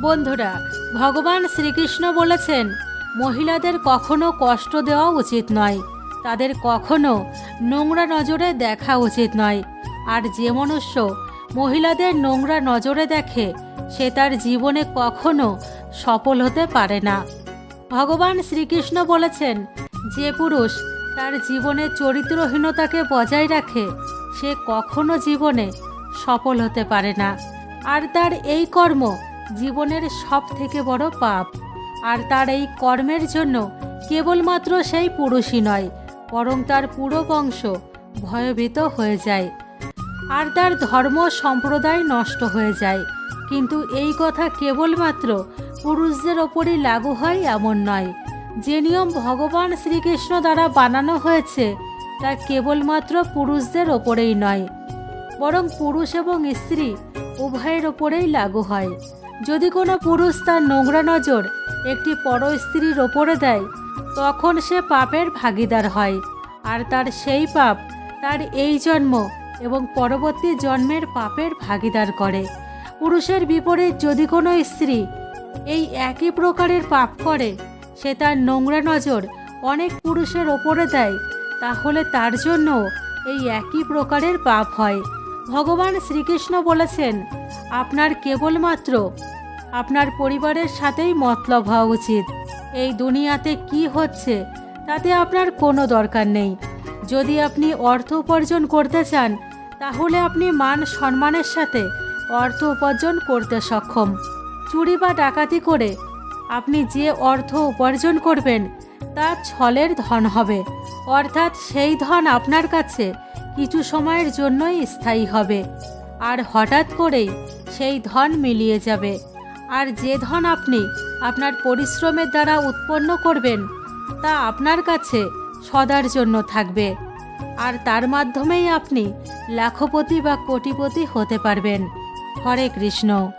বন্ধুরা, ভগবান শ্রীকৃষ্ণ বলেছেন, মহিলাদের কখনো কষ্ট দেওয়া উচিত নয়। তাদের কখনো নোংরা নজরে দেখা উচিত নয়। আর যে মনুষ্য মহিলাদের নোংরা নজরে দেখে, সে তার জীবনে কখনো সফল হতে পারে না। ভগবান শ্রীকৃষ্ণ বলেছেন, যে পুরুষ তার জীবনে চরিত্রহীনতাকে বজায় রাখে, সে কখনো জীবনে সফল হতে পারে না। আর তার এই কর্ম জীবনের সব থেকে বড় পাপ। আর তার এই কর্মের জন্য কেবলমাত্র সেই পুরুষই নয়, বরং তার পুরো বংশ ভয়ভীত হয়ে যায়। আর তার ধর্ম সম্প্রদায় নষ্ট হয়ে যায়। কিন্তু এই কথা কেবলমাত্র পুরুষদের ওপরই লাগু হয় এমন নয়। যে নিয়ম ভগবান শ্রীকৃষ্ণ দ্বারা বানানো হয়েছে, তা কেবলমাত্র পুরুষদের ওপরেই নয়, বরং পুরুষ এবং স্ত্রী উভয়ের ওপরেই লাগু হয়। যদি কোনো পুরুষ তার নোংরা নজর একটি পর স্ত্রীর ওপরে দেয়, তখন সে পাপের ভাগিদার হয়। আর তার সেই পাপ তার এই জন্ম এবং পরবর্তী জন্মের পাপের ভাগিদার করে। পুরুষের বিপরীত যদি কোনো স্ত্রী এই একই প্রকারের পাপ করে, সে তার নোংরা নজর অনেক পুরুষের ওপরে দেয়, তাহলে তার জন্য এই একই প্রকারের পাপ হয়। ভগবান শ্রীকৃষ্ণ বলেছেন আপনার কেবলমাত্র আপনার পরিবারের সাথেই মতলব হওয়া উচিত। এই দুনিয়াতে কি হচ্ছে, তাতে আপনার কোনো দরকার নেই। যদি আপনি অর্থ উপার্জন করতে চান, তাহলে আপনি মান সম্মানের সাথে অর্থ উপার্জন করতে সক্ষম। চুরি বা ডাকাতি করে আপনি যে অর্থ উপার্জন করবেন, তা ছলের ধন হবে। অর্থাৎ সেই ধন আপনার কাছে কিছু সময়ের জন্যই স্থায়ী হবে। আর হঠাৎ করেই সেই ধন মিলিয়ে যাবে। আর যে ধন আপনি আপনার পরিশ্রমের দ্বারা উৎপন্ন করবেন, তা আপনার কাছে সদার জন্য থাকবে। আর তার মাধ্যমেই আপনি লাখপতি বা কোটিপতি হতে পারবেন। হরে কৃষ্ণ।